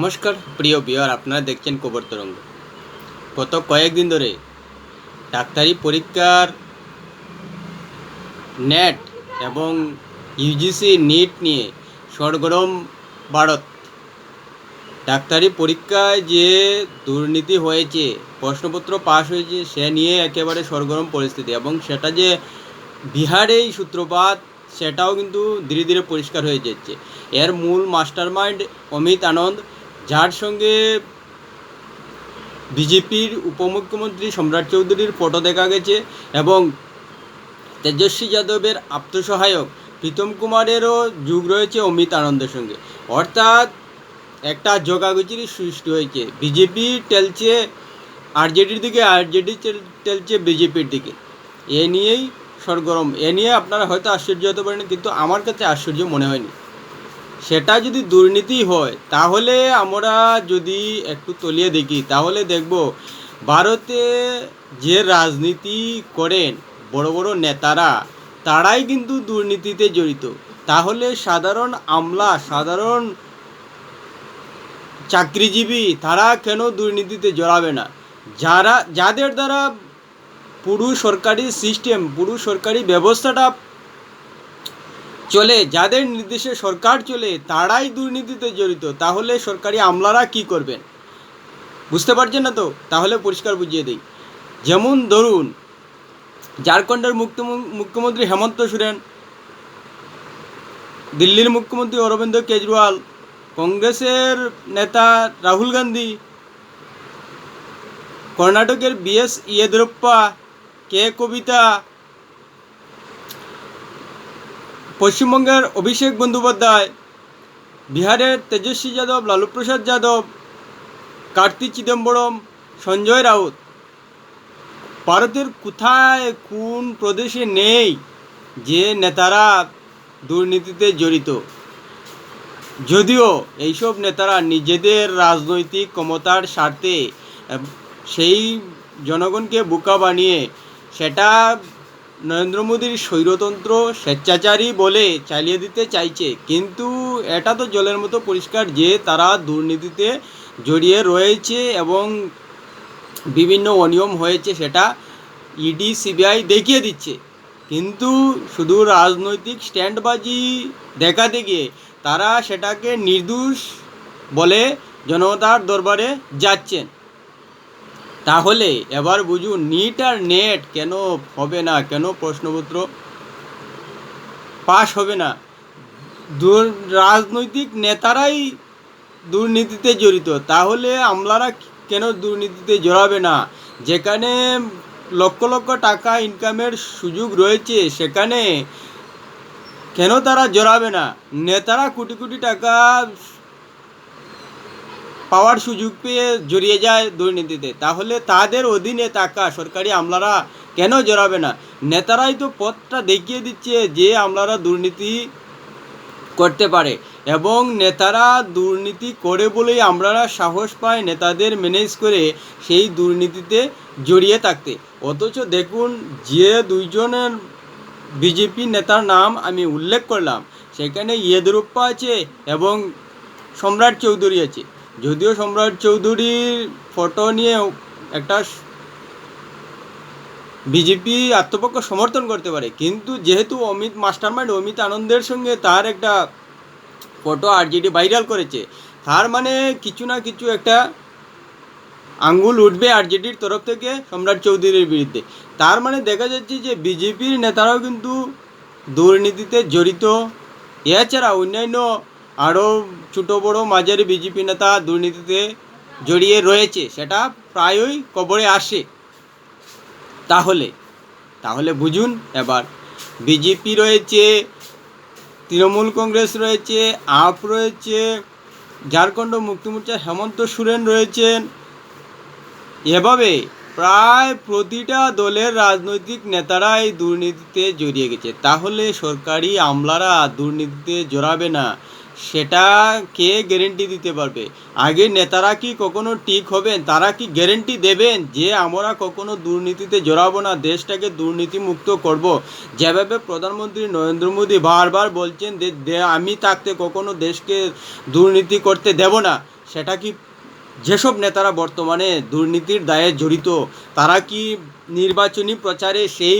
নমস্কার, প্রিয় বিয়ার আপনারা দেখছেন কবর তরঙ্গ। গত কয়েকদিন ধরে ডাক্তারি পরীক্ষার নেট এবং ইউজিসি নিট নিয়ে সরগরম ভারত ডাক্তারি পরীক্ষায় যে দুর্নীতি হয়েছে, প্রশ্নপত্র পাশ হয়েছে, সে নিয়ে একেবারে সরগরম পরিস্থিতি এবং সেটা যে বিহারেই সূত্রপাত, সেটাও কিন্তু ধীরে ধীরে পরিষ্কার হয়ে যাচ্ছে। এর মূল মাস্টারমাইন্ড অমিত আনন্দ যার সঙ্গে বিজেপির উপমুখ্যমন্ত্রী সম্রাট চৌধুরীর ফটো দেখা গেছে এবং তেজস্বী যাদবের আত্মসহায়ক প্রীতম কুমারেরও যুগ রয়েছে অমিত আনন্দের সঙ্গে। অর্থাৎ একটা যোগাগুচির সৃষ্টি হয়েছে। বিজেপি টেলছে আরজেডির দিকে, আরজেডি টেলছে বিজেপির দিকে। এ নিয়েই সরগরম। এ নিয়ে আপনারা হয়তো আশ্চর্য হতে পারেন, কিন্তু আমার কাছে আশ্চর্য মনে হয়নি। সেটা যদি দুর্নীতি হয়, তাহলে আমরা যদি একটু তলিয়ে দেখি, তাহলে দেখব ভারতে যে রাজনীতি করেন বড় বড় নেতারা, তারাই কিন্তু দুর্নীতিতে জড়িত। তাহলে সাধারণ আমলা, সাধারণ চাকরিজীবী, তারা কেন দুর্নীতিতে জড়াবে না? যারা, যাদের দ্বারা পুরো সরকারি সিস্টেম পুরো সরকারি ব্যবস্থাটা চলে, যাদের নির্দেশে সরকার চলে, তারাই দুর্নীতিতে জড়িত। তাহলে সরকারি আমলারা কি করবেন? বুঝতে পারছেন না তো? তাহলে পরিষ্কার বুঝিয়ে দিই। যেমন ধরুন, ঝাড়খণ্ডের মুখ্যমন্ত্রী হেমন্ত সোরেন, দিল্লির মুখ্যমন্ত্রী অরবিন্দ কেজরিওয়াল, কংগ্রেসের নেতা রাহুল গান্ধী, কর্ণাটকের বিএস ইয়েদুরপ্পা, কে কবিতা পশ্চিমবঙ্গের অভিষেক বন্দ্যোপাধ্যায়, বিহারের তেজস্বী যাদব লালু প্রসাদ যাদব, কার্তি চিদম্বরম, সঞ্জয় রাউত। ভারতের কোথায় কোন প্রদেশে নেই যে নেতারা দুর্নীতিতে জড়িত? যদিও এইসব নেতারা নিজেদের রাজনৈতিক ক্ষমতার স্বার্থে, সেই জনগণকে বোকা বানিয়ে সেটা নরেন্দ্র মোদীর স্বৈরতন্ত্র স্বেচ্ছাচারী বলে চালিয়ে দিতে চাইছে। কিন্তু এটা তো জলের মতো পরিষ্কার যে তারা দুর্নীতিতে জড়িয়ে রয়েছে এবং বিভিন্ন অনিয়ম হয়েছে সেটা ইডি সিবিআই দেখিয়ে দিচ্ছে। কিন্তু শুধু রাজনৈতিক স্ট্যান্ডবাজি দেখাতে গিয়ে তারা সেটাকে নির্দোষ বলে জনতার দরবারে যাচ্ছেন। তাহলে এবার বুঝুন, নিট আর নেট কেন হবে না? কেন প্রশ্নপত্র পাশ হবে না? রাজনৈতিক নেতারাই দুর্নীতিতে জড়িত। তাহলে আমলারা কেন দুর্নীতিতে জড়াবে না? যেখানে লক্ষ লক্ষ টাকা ইনকামের সুযোগ রয়েছে, সেখানে কেন তারা জড়াবে না? নেতারা কোটি কোটি টাকা পাওয়ার সুযোগ পেয়ে জড়িয়ে যায় দুর্নীতিতে। তাহলে তাদের অধীনে টাকা সরকারি আমলারা কেন জড়াবে না? নেতারাই তো পথটা দেখিয়ে দিচ্ছে যে আমলারা দুর্নীতি করতে পারে। এবং নেতারা দুর্নীতি করে বলেই আমরা সাহস পাই নেতাদের ম্যানেজ করে সেই দুর্নীতিতে জড়িয়ে থাকতে। অথচ দেখুন, যে দুইজনের বিজেপি নেতার নাম আমি উল্লেখ করলাম, সেখানে ইয়েদুরপ্পা আছে এবং সম্রাট চৌধুরী আছে। যদিও সম্রাট চৌধুরীর ফটো নিয়ে একটা বিজেপি আত্মপক্ষ সমর্থন করতে পারে, কিন্তু যেহেতু অমিত মাস্টারমাইন্ড, অমিত আনন্দের সঙ্গে তার একটা ফটো আর আরজেডি ভাইরাল করেছে, তার মানে কিছু না কিছু একটা আঙ্গুল উঠবে আরজেডির তরফ থেকে সম্রাট চৌধুরীর বিরুদ্ধে। তার মানে দেখা যাচ্ছে যে বিজেপির নেতারাও কিন্তু দুর্নীতিতে জড়িত। এছাড়া অন্যান্য আরও ছোটো বড়ো মাঝারি বিজেপি নেতা দুর্নীতিতে জড়িয়ে রয়েছে, সেটা প্রায়ই কবরে আসে। তাহলে তাহলে বুঝুন এবার, বিজেপি রয়েছে, তৃণমূল কংগ্রেস রয়েছে, আপ রয়েছে, ঝাড়খণ্ড মুক্তি মোর্চা হেমন্ত সোরেন রয়েছেন। এভাবে প্রায় প্রতিটা দলের রাজনৈতিক নেতারা এই দুর্নীতিতে জড়িয়ে গেছে। তাহলে সরকারি আমলারা দুর্নীতিতে জড়াবে না। সেটা কে গ্যারেন্টি দিতে পারবে? আগে নেতারা কি কখনো ঠিক হবেন? তারা কি গ্যারেন্টি দেবেন যে আমরা কখনো দুর্নীতিতে জড়াবো না, দেশটাকে দুর্নীতি মুক্ত করব? যেভাবে প্রধানমন্ত্রী নরেন্দ্র মোদী বারবার বলছেন যে আমি থাকতে কখনো দেশকে দুর্নীতি করতে দেব না। সেটা কি যেসব নেতারা বর্তমানে দুর্নীতির দায়ে জড়িত, তারা কি নির্বাচনী প্রচারে সেই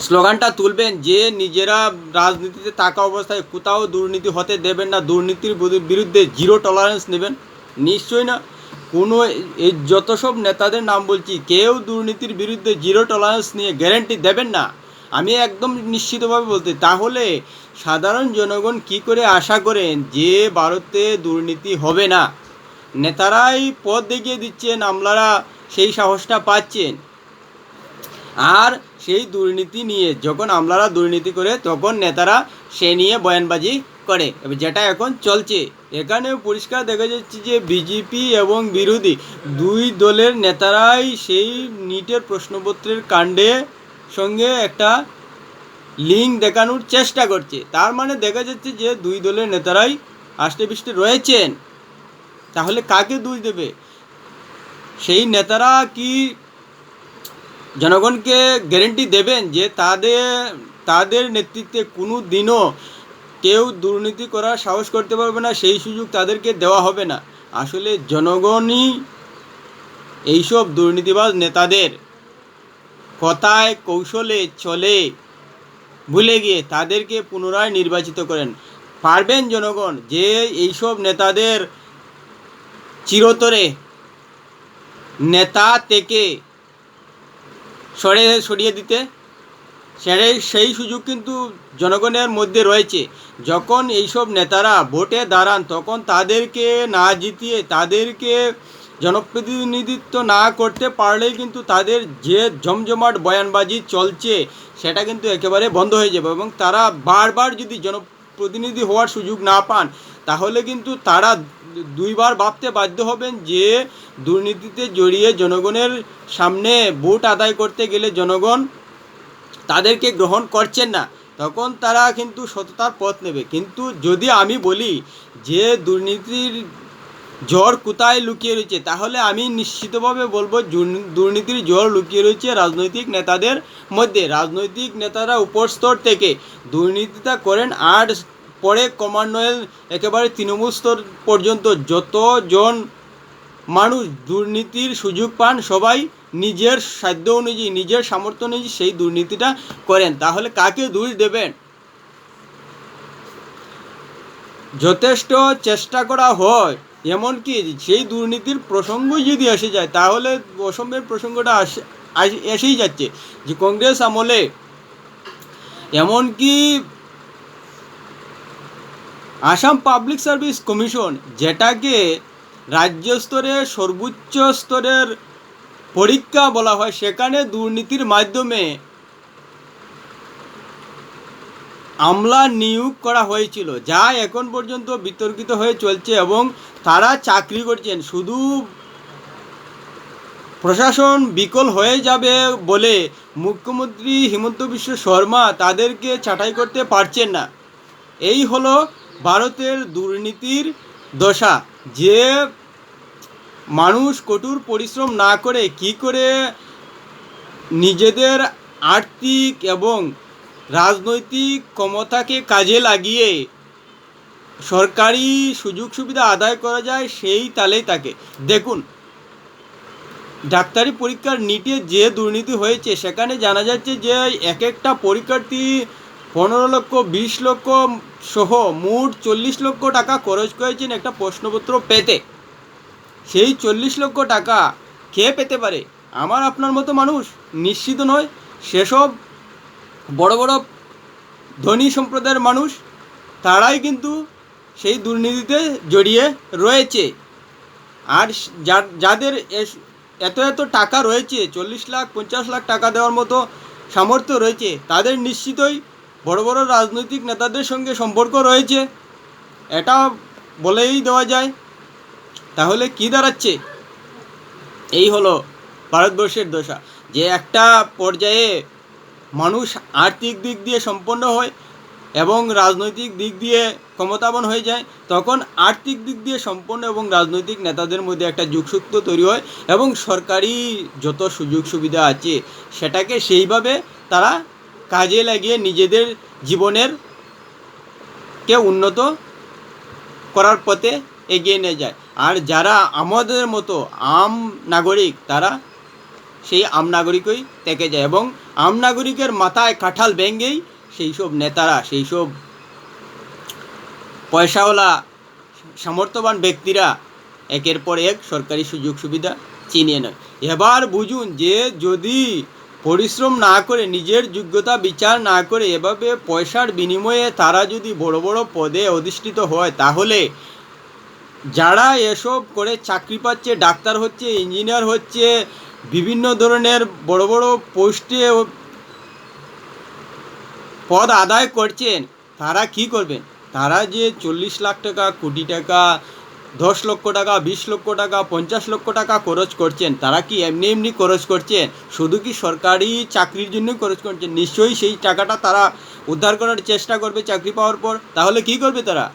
স্লোগানটা তুলবেন যে নিজেরা রাজনীতিতে থাকা অবস্থায় কোথাও দুর্নীতি হতে দেবেন না, দুর্নীতির বিরু- বিরুদ্ধে জিরো টলারেন্স নেবেন। নিশ্চয়ই না। কোনো এই যত সব নেতাদের নাম বলছি, কেউ দুর্নীতির বিরুদ্ধে জিরো টলারেন্স নিয়ে গ্যারেন্টি দেবেন না। আমি একদম নিশ্চিতভাবে বলতে, তাহলে সাধারণ জনগণ কি করে আশা করেন যে ভারতে দুর্নীতি হবে না? নেতারাই পথ দেখিয়ে দিচ্ছেন, আমলারা সেই সাহসটা পাচ্ছেন। আর সেই দুর্নীতি নিয়ে। যখন আমলারা দুর্নীতি করে, তখন নেতারা সে নিয়ে বয়ানবাজি করে। যেটা এখন চলছে। এখানে পরিষ্কার দেখা যাচ্ছে যে বিজেপি এবং বিরোধী দুই দলের নেতারাই সেই নিটের প্রশ্নপত্রের কাণ্ডে সঙ্গে একটা লিঙ্ক দেখানোর চেষ্টা করছে। তার মানে দেখা যাচ্ছে যে দুই দলের নেতারাই আষ্টে পৃষ্ঠে রয়েছেন। তাহলে কাকে দোষ দেবে? সেই নেতারা কি জনগণকে গ্যারেন্টি দেবেন যে তাদের তাদের নেতৃত্বে কোনো দিনও কেউ দুর্নীতি করার সাহস করতে পারবে না, সেই সুযোগ তাদেরকে দেওয়া হবে না। আসলে জনগণই এইসব দুর্নীতিবাজ নেতাদের কথায়, কৌশলে চলে ভুলে গিয়ে তাদেরকে পুনরায় নির্বাচিত করেন। পারবেন জনগণ যে এইসব নেতাদের চিরতরে নেতা থেকে সরে সরিয়ে দিতে। সেটাই সেই সুযোগ কিন্তু জনগণের মধ্যে রয়েছে। যখন এইসব নেতারা ভোটে দাঁড়ান, তখন তাদেরকে না জিতিয়ে, তাদেরকে জনপ্রতিনিধিত্ব না করতে পারলেই কিন্তু তাদের যে জমজমাট বয়ানবাজি চলছে, সেটা কিন্তু একেবারে বন্ধ হয়ে যাবে এবং তারা বারবার যদি জনপ্রতিনিধি হওয়ার সুযোগ না পান, তাহলে কিন্তু তারা দুইবার ভাবতে বাধ্য হবেন যে দুর্নীতিতে জড়িয়ে জনগণের সামনে ভোট আদায় করতে গেলে জনগণ তাদেরকে গ্রহণ করছেন না, তখন তারা কিন্তু সততার পথ নেবে। কিন্তু যদি আমি বলি যে দুর্নীতির জ্বর কোথায় লুকিয়ে রয়েছে, তাহলে আমি নিশ্চিতভাবে বলব দুর্নীতির জ্বর লুকিয়ে রয়েছে রাজনৈতিক নেতাদের মধ্যে। রাজনৈতিক নেতারা উপর স্তর থেকে দুর্নীতিটা করেন আর পরে ক্রমান্বয়ে একেবারে তৃণমূল স্তর পর্যন্ত যতজন মানুষ দুর্নীতির সুযোগ পান, সবাই নিজের সাধ্য অনুযায়ী, নিজের সামর্থ্য অনুযায়ী সেই দুর্নীতিটা করেন। তাহলে কাকে দোষ দেবেন? যথেষ্ট চেষ্টা করা হয়, এমনকি সেই দুর্নীতির প্রসঙ্গ যদি এসে যায়, তাহলে অসমের প্রসঙ্গটা আসে, এসেই যাচ্ছে যে কংগ্রেস আমলে। এমনকি আসাম পাবলিক সার্ভিস কমিশন, যেটাকে রাজ্য স্তরে সর্বোচ্চ স্তরের পরীক্ষা বলা হয়, সেখানে দুর্নীতির মাধ্যমে আমলা নিয়োগ করা হয়েছিল, যা এখন পর্যন্ত বিতর্কিত হয়ে চলছে এবং তারা চাকরি করছেন। শুধু প্রশাসন বিকল হয়ে যাবে বলে মুখ্যমন্ত্রী হিমন্ত বিশ্ব শর্মা তাদেরকে ছাঁটাই করতে পারছেন না। এই হলো ভারতের দুর্নীতির দশা। যে মানুষ কঠোর পরিশ্রম না করে কি করে নিজেদের আর্থিক এবং রাজনৈতিক ক্ষমতাকে কাজে লাগিয়ে সরকারি সুযোগ সুবিধা আদায় করা যায়, সেই তালেই তাকে। দেখুন, ডাক্তারি পরীক্ষার নিটে যে দুর্নীতি হয়েছে, সেখানে জানা যাচ্ছে যে এক একটা পরীক্ষার্থী পনেরো লক্ষ, বিশ লক্ষ সহ মোট চল্লিশ লক্ষ টাকা খরচ করেছেন একটা প্রশ্নপত্র পেতে। সেই চল্লিশ লক্ষ টাকা কে পেতে পারে? আমার আপনার মতো মানুষ নিশ্চিত নয়। সেসব বড় বড় ধনী সম্প্রদায়ের মানুষ, তারাই কিন্তু সেই দুর্নীতিতে জড়িয়ে রয়েছে। আর যাদের এত এত টাকা রয়েছে, চল্লিশ লাখ, পঞ্চাশ লাখ টাকা দেওয়ার মতো সামর্থ্য রয়েছে, তাদের নিশ্চিতই বড় বড় রাজনৈতিক নেতাদের সঙ্গে সম্পর্ক রয়েছে। এটা বলেই দেওয়া যায়। তাহলে কি দাঁড়াচ্ছে? এই হলো ভারতবর্ষের দশা। যে একটা পর্যায়ে মানুষ আর্থিক দিক দিয়ে সম্পন্ন হয় এবং রাজনৈতিক দিক দিয়ে ক্ষমতাবান হয়ে যায়, তখন আর্থিক দিক দিয়ে সম্পন্ন এবং রাজনৈতিক নেতাদের মধ্যে একটা যোগসূত্র তৈরি হয় এবং সরকারি যত সুযোগ সুবিধা আছে, সেটাকে সেইভাবে তারা কাজে লাগিয়ে নিজেদের জীবনের কে উন্নত করার পথে এগিয়ে নিয়ে যায়। আর যারা আমাদের মতো আম নাগরিক, তারা সেই আম নাগরিকই থেকে যায় এবং আম নাগরিকের মাথায় কাঁঠাল ভেঙ্গেই সেই সব নেতারা, সেই সব পয়সাওয়ালা, সামর্থ্যবান ব্যক্তিরা একের পর এক সরকারি সুযোগ সুবিধা চিনিয়ে নেয়। এবার বুঝুন যে যদি পরিশ্রম না করে, নিজের যোগ্যতা বিচার না করে এভাবে পয়সার বিনিময়ে তারা যদি বড় বড় পদে অধিষ্ঠিত হয়, তাহলে যারা এসব করে চাকরি পাচ্ছে, ডাক্তার হচ্ছে, ইঞ্জিনিয়ার হচ্ছে, বিভিন্ন ধরনের বড় বড় পোস্টে পদ আদায় করছেন, তারা কি করবেন? তারা যে চল্লিশ লাখ টাকা, কোটি টাকা দশ লক্ষ টাকা, বিশ লক্ষ টাকা, পঞ্চাশ লক্ষ টাকা খরচ করছেন। তারা কি এমনি এমনি খরচ করছেন? শুধু কি সরকারি চাকরির জন্য খরচ করছেন? নিশ্চয়ই সেই টাকাটা তারা উদ্ধার করার চেষ্টা করবে চাকরি পাওয়ার পর। তাহলে কি করবে তারা?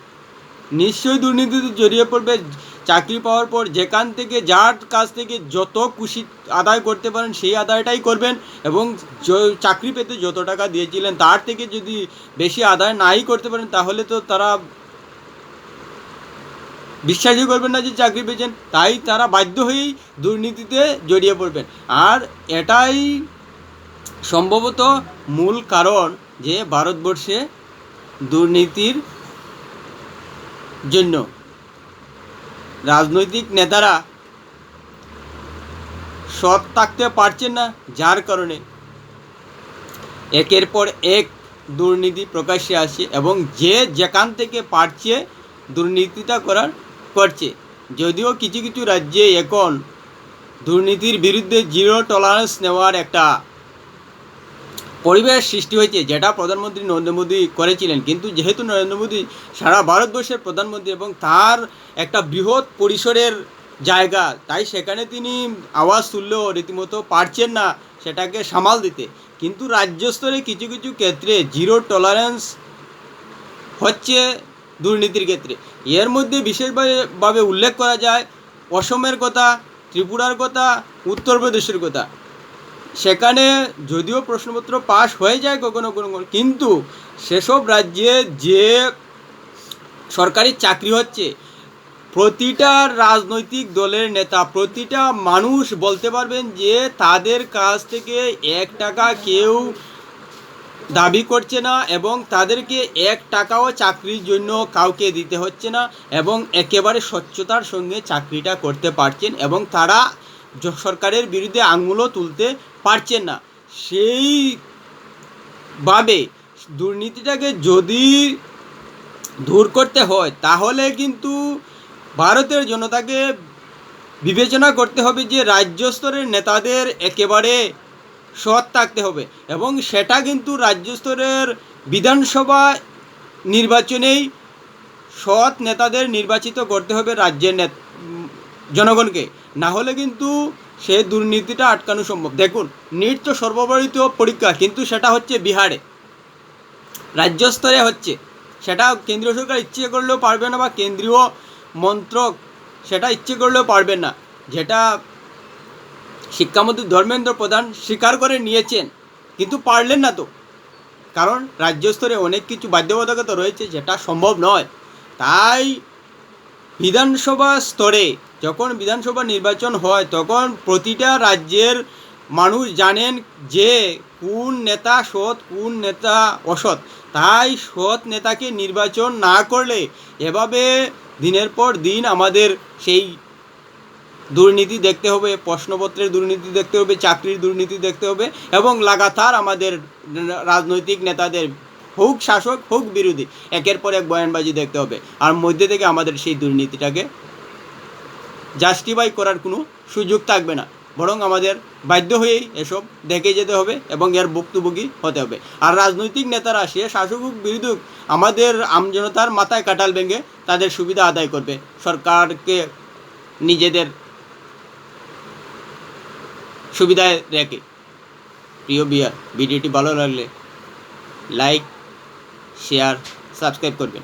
নিশ্চয়ই দুর্নীতিতে জড়িয়ে পড়বে। চাকরি পাওয়ার পর যেখান থেকে, যার কাছ থেকে যত খুশি আদায় করতে পারেন, সেই আদায়টাই করবেন। এবং চাকরি পেতে যত টাকা দিয়েছিলেন, তার থেকে যদি বেশি আদায় নাই করতে পারেন, তাহলে তো তারা বিশ্বাসই করবেন না যে চাকরি পেয়েছেন, তাই তারা বাধ্য হয়েই দুর্নীতিতে জড়িয়ে পড়বেন। আর এটাই সম্ভবত মূল কারণ যে ভারতবর্ষে দুর্নীতির জন্য রাজনৈতিক নেতারা সৎ থাকতে পারছেন না, যার কারণে একের পর এক দুর্নীতি প্রকাশ্যে আসে এবং যে যেখান থেকে পারছে দুর্নীতিটা করার করছে। যদিও কিছু কিছু রাজ্যে এখন দুর্নীতির বিরুদ্ধে জিরো টলারেন্স নেওয়ার একটা পরিবেশ সৃষ্টি হয়েছে, যেটা প্রধানমন্ত্রী নরেন্দ্র মোদী করেছিলেন। কিন্তু যেহেতু নরেন্দ্র মোদী সারা ভারতবর্ষের প্রধানমন্ত্রী এবং তার একটা বৃহৎ পরিসরের জায়গা, তাই সেখানে তিনি আওয়াজ তুললেও রীতিমতো পারছেন না সেটাকে সামাল দিতে। কিন্তু রাজ্য স্তরে কিছু কিছু ক্ষেত্রে জিরো টলারেন্স হচ্ছে দুর্নীতির ক্ষেত্রে। এর মধ্যে বিশেষভাবে উল্লেখ করা যায় অসমের কথা, ত্রিপুরার কথা, উত্তরপ্রদেশের কথা। সেখানে যদিও প্রশ্নপত্র পাশ হয়ে যায় কখনো কোনো কিন্তু সেসব রাজ্যে যে সরকারি চাকরি হচ্ছে, প্রতিটা রাজনৈতিক দলের নেতা, প্রতিটা মানুষ বলতে পারবেন যে তাদের কাছ থেকে এক টাকা কেউ দাবি করছে না এবং তাদেরকে এক টাকাও চাকরির জন্য কাউকে দিতে হচ্ছে না এবং একেবারে স্বচ্ছতার সঙ্গে চাকরিটা করতে পারছেন এবং তারা সরকারের বিরুদ্ধে আঙুলও তুলতে পারছেন না। সেই ভাবে দুর্নীতিটাকে যদি দূর করতে হয়, তাহলে কিন্তু ভারতের জনতাকে বিবেচনা করতে হবে যে রাজ্য স্তরের নেতাদের একেবারে সৎ থাকতে হবে। এবং সেটা কিন্তু রাজ্য স্তরের বিধানসভা নির্বাচনেই সৎ নেতাদের নির্বাচিত করতে হবে রাজ্যের জনগণকে। না হলে কিন্তু সে দুর্নীতিটা আটকানো সম্ভব। দেখুন, নিট তো সর্বভারতীয় পরীক্ষা, কিন্তু সেটা হচ্ছে বিহারে। রাজ্য স্তরে হচ্ছে। সেটা কেন্দ্রীয় সরকার ইচ্ছে করলেও পারবে না বা কেন্দ্রীয় মন্ত্রক সেটা ইচ্ছে করলেও পারবে না। যেটা শিক্ষামন্ত্রী ধর্মেন্দ্র প্রধান স্বীকার করে নিয়েছেন, কিন্তু পারলেন না তো। কারণ রাজ্য স্তরে অনেক কিছু বাধ্যবাধকতা রয়েছে যেটা সম্ভব নয়। তাই বিধানসভা স্তরে যখন বিধানসভা নির্বাচন হয়, তখন প্রতিটা রাজ্যের মানুষ জানেন যে কোন নেতা সৎ, কোন নেতা অসৎ। তাই সৎ নেতাকে নির্বাচন না করলে এভাবে দিনের পর দিন আমাদের সেই দুর্নীতি দেখতে হবে, প্রশ্নপত্রের দুর্নীতি দেখতে হবে, চাকরির দুর্নীতি দেখতে হবে এবং লাগাতার আমাদের রাজনৈতিক নেতাদের হোক শাসক, হোক বিরোধী, একের পর এক বয়ানবাজি দেখতে হবে। আর মধ্যে থেকে আমাদের সেই দুর্নীতিটাকে জাস্টিফাই করার কোনো সুযোগ থাকবে না। বরং আমাদের বাধ্য হয়েই এসব দেখে যেতে হবে এবং এর ভুক্তভোগী হতে হবে। আর রাজনৈতিক নেতারা সে শাসক হোক, বিরোধী আমাদের আমজনতার মাথায় কাটাল ভেঙে তাদের সুবিধা আদায় করবে। সরকারকে নিজেদের সুবিধায় রেখে। প্রিয় বিয়ার ভিডিওটি ভালো লাগলে লাইক শেয়ার সাবস্ক্রাইব করবেন।